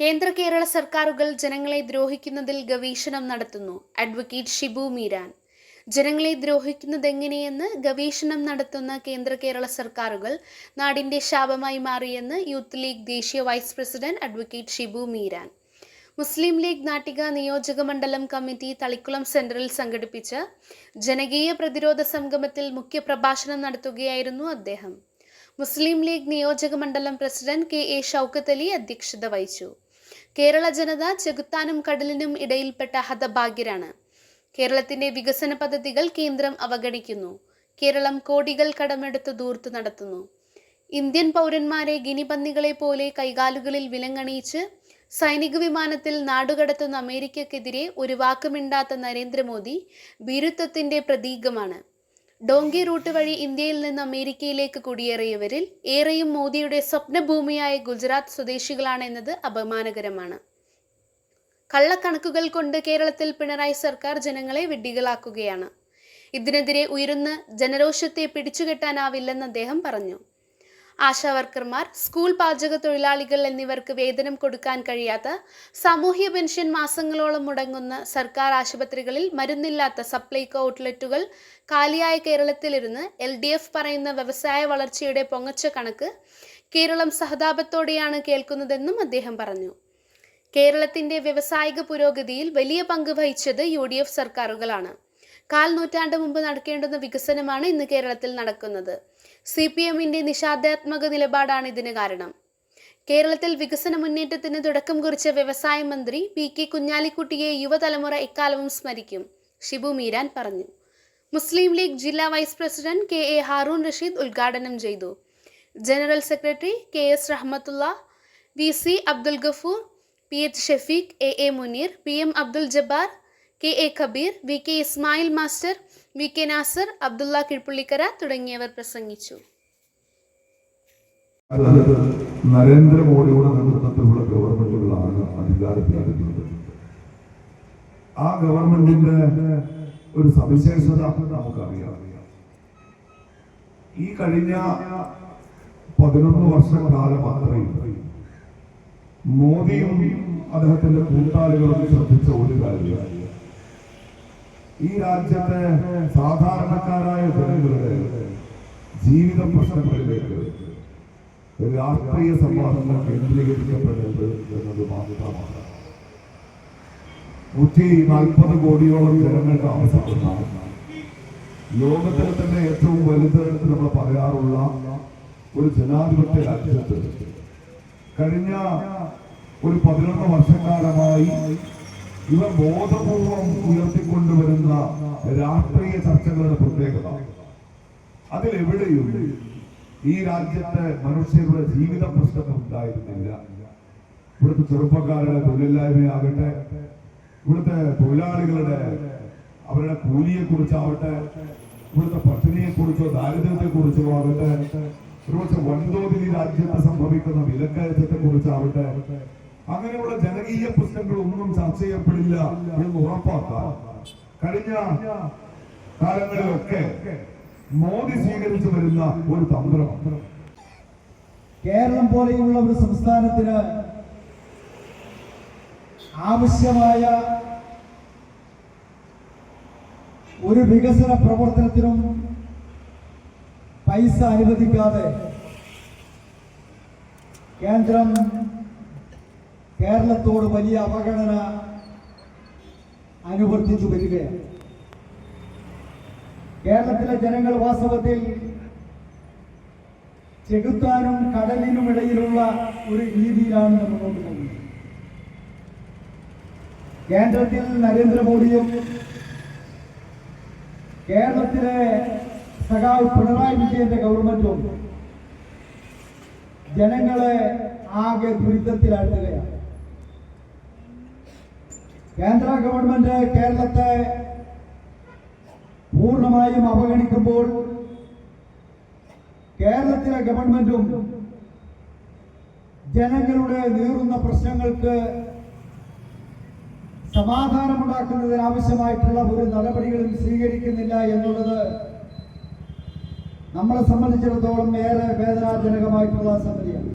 കേന്ദ്ര കേരള സർക്കാരുകൾ ജനങ്ങളെ ദ്രോഹിക്കുന്നതിൽ ഗവേഷണം നടത്തുന്നു. അഡ്വക്കേറ്റ് ഷിബു മീരാൻ. ജനങ്ങളെ ദ്രോഹിക്കുന്നതെങ്ങനെയെന്ന് ഗവേഷണം നടത്തുന്ന കേന്ദ്ര കേരള സർക്കാരുകൾ നാടിന്റെ ശാപമായി മാറിയെന്ന് യൂത്ത് ലീഗ് ദേശീയ vice president advocate Shibu Meeran. Muslim league Nattika നിയോജക മണ്ഡലം കമ്മിറ്റി തളിക്കുളം സെന്ററിൽ സംഘടിപ്പിച്ച ജനകീയ പ്രതിരോധ സംഗമത്തിൽ മുഖ്യപ്രഭാഷണം നടത്തുകയായിരുന്നു അദ്ദേഹം. മുസ്ലിം ലീഗ് നിയോജക മണ്ഡലം president K A Shoukath Ali അധ്യക്ഷത വഹിച്ചു. കേരള ജനത ചെകുത്താനും കടലിനും ഇടയിൽപ്പെട്ട ഹതഭാഗ്യരാണ്. കേരളത്തിന്റെ വികസന പദ്ധതികൾ കേന്ദ്രം അവഗണിക്കുന്നു. കേരളം കോടികൾ കടമെടുത്ത് ദൂർത്ത് നടത്തുന്നു. ഇന്ത്യൻ പൗരന്മാരെ ഗിനിപന്നികളെ പോലെ കൈകാലുകളിൽ വിലങ്ങണിയിച്ച് സൈനിക വിമാനത്തിൽ നാടുകടത്തുന്ന അമേരിക്കക്കെതിരെ ഒരു വാക്കുമിണ്ടാത്ത നരേന്ദ്രമോദി ഭീരുത്വത്തിന്റെ പ്രതീകമാണ്. ഡോങ്കി റൂട്ട് വഴി ഇന്ത്യയിൽ നിന്ന് അമേരിക്കയിലേക്ക് കുടിയേറിയവരിൽ ഏറെയും മോദിയുടെ സ്വപ്നഭൂമിയായ ഗുജറാത്ത് സ്വദേശികളാണെന്നത് അപമാനകരമാണ്. കള്ളക്കണക്കുകൾ കൊണ്ട് കേരളത്തിൽ പിണറായി സർക്കാർ ജനങ്ങളെ വിഡ്ഢികളാക്കുകയാണ്. ഇതിനെതിരെ ഉയരുന്ന ജനരോഷത്തെ പിടിച്ചുകെട്ടാനാവില്ലെന്ന് അദ്ദേഹം പറഞ്ഞു. ആശാവർക്കർമാർ സ്കൂൾ പാചക തൊഴിലാളികൾ എന്നിവർക്ക് വേതനം കൊടുക്കാൻ കഴിയാത്ത സാമൂഹ്യ പെൻഷൻ മാസങ്ങളോളം മുടങ്ങുന്ന സർക്കാർ ആശുപത്രികളിൽ മരുന്നില്ലാത്ത സപ്ലൈകോ ഔട്ട്ലെറ്റുകൾ കാലിയായ കേരളത്തിലിരുന്ന് എൽ ഡി എഫ് പറയുന്ന വ്യവസായ വളർച്ചയുടെ പൊങ്ങച്ച കണക്ക് കേരളം സഹതാപത്തോടെയാണ് കേൾക്കുന്നതെന്നും അദ്ദേഹം പറഞ്ഞു. കേരളത്തിന്റെ വ്യവസായിക പുരോഗതിയിൽ വലിയ പങ്ക് വഹിച്ചത് യു സർക്കാരുകളാണ്. കാൽ നൂറ്റാണ്ട് മുമ്പ് നടക്കേണ്ടുന്ന വികസനമാണ് ഇന്ന് കേരളത്തിൽ നടക്കുന്നത്. സി പി എമ്മിന്റെ നിഷാദാത്മക നിലപാടാണ് ഇതിന് കാരണം. കേരളത്തിൽ വികസന മുന്നേറ്റത്തിന് തുടക്കം കുറിച്ച വ്യവസായ മന്ത്രി പി കെ കുഞ്ഞാലിക്കുട്ടിയെ യുവതലമുറ എക്കാലവും സ്മരിക്കും. ഷിബു മീരാൻ പറഞ്ഞു. മുസ്ലിം ലീഗ് ജില്ലാ vice president K A Haroon Rasheed ഉദ്ഘാടനം ചെയ്തു. General secretary K S Rahmathulla V C Abdul Gafoor P H Shefeeq A A Muneer P M Abdul Jabbar K A Kabeer V K Ismail master V K Nasar Abdulla Kizhpullikkara തുടങ്ങിയവർ പ്രസംഗിച്ചു. നരേന്ദ്രമോദിയുടെ നേതൃത്വത്തിലുള്ള ഗവൺമെന്റുകളാണ് ആ ഗവൺമെന്റിന്റെ ഒരു സവിശേഷത നമുക്കറിയാം. ഈ കഴിഞ്ഞ പതിനൊന്ന് വർഷക്കാലം മോദിയും അദ്ദേഹത്തിന്റെ കൂട്ടാളികളും ശ്രദ്ധിച്ച ഒരു കാര്യം. ഈ രാജ്യത്തെ സാധാരണക്കാരായ ജനങ്ങളുടെ ജീവിത പ്രശ്നങ്ങളിലേക്ക് രാഷ്ട്രീയ സംവാദങ്ങൾ കേന്ദ്രീകരിക്കപ്പെടുന്നത് എന്നത് മാത്രമാണ്. നൂറ്റി നാൽപ്പത് കോടിയോളം ജനങ്ങൾ താമസിക്കുന്ന ലോകത്തിലെ തന്നെ ഏറ്റവും വലുത് നമ്മൾ പറയാറുള്ള ഒരു ജനാധിപത്യ രാജ്യത്ത് കഴിഞ്ഞ ഒരു പതിനൊന്ന് വർഷക്കാലമായി ഇവർ ബോധപൂർവം ഉയർത്തിക്കൊണ്ടുവരുന്ന രാഷ്ട്രീയ ചർച്ചകളുടെ പ്രത്യേകത. അതിലെവിടെയും ഈ രാജ്യത്തെ മനുഷ്യരുടെ ജീവിത പ്രശ്നം ഉണ്ടായിരുന്നില്ല. ഇവിടുത്തെ ചെറുപ്പക്കാരുടെ തൊഴിലില്ലായ്മയാകട്ടെ ഇവിടുത്തെ തൊഴിലാളികളുടെ അവരുടെ കൂലിയെ കുറിച്ചാവട്ടെ ഇവിടുത്തെ പട്ടിണിയെ കുറിച്ചോ ദാരിദ്ര്യത്തെ കുറിച്ചോ ആകട്ടെ ഒരുപക്ഷെ വൻതോതിൽ രാജ്യത്ത് സംഭവിക്കുന്ന വിലക്കയറ്റത്തെ കുറിച്ചാവട്ടെ അങ്ങനെയുള്ള ജനകീയ പ്രശ്നങ്ങൾ ഒന്നും ചർച്ച ചെയ്യപ്പെടില്ല എന്ന് ഉറപ്പാക്കാം. കഴിഞ്ഞ കാലങ്ങളിലൊക്കെ മോദി സ്വീകരിച്ചു വരുന്ന ഒരു തന്ത്രം. കേരളം പോലെയുള്ള ഒരു സംസ്ഥാനത്തിന് ആവശ്യമായ ഒരു വികസന പ്രവർത്തനത്തിനും പൈസ അനുവദിക്കാതെ കേന്ദ്രം കേരളത്തോട് വലിയ അവഗണന അനുവർത്തിച്ചു വരികയാണ്. കേരളത്തിലെ ജനങ്ങൾ വാസ്തവത്തിൽ ചെകുത്താനും കടലിനും ഇടയിലുള്ള ഒരു രീതിയിലാണ് നമ്മൾ നോക്കുന്നത് കേന്ദ്രത്തിൽ നരേന്ദ്രമോദിയും കേരളത്തിലെ സഖാവ് പിണറായി വിജയന്റെ ഗവൺമെന്റും ജനങ്ങളെ ആകെ ദുരിതത്തിലാഴ്ത്തുകയാണ്. കേന്ദ്ര ഗവൺമെന്റ് കേരളത്തെ പൂർണമായും അവഗണിക്കുമ്പോൾ കേരളത്തിലെ ഗവൺമെന്റും ജനങ്ങളുടെ നീറുന്ന പ്രശ്നങ്ങൾക്ക് സമാധാനമുണ്ടാക്കുന്നതിന് ആവശ്യമായിട്ടുള്ള ഒരു നടപടികളും സ്വീകരിക്കുന്നില്ല എന്നുള്ളത് നമ്മളെ സംബന്ധിച്ചിടത്തോളം ഏറെ വേദനാജനകമായിട്ടുള്ള സംഗതിയാണ്.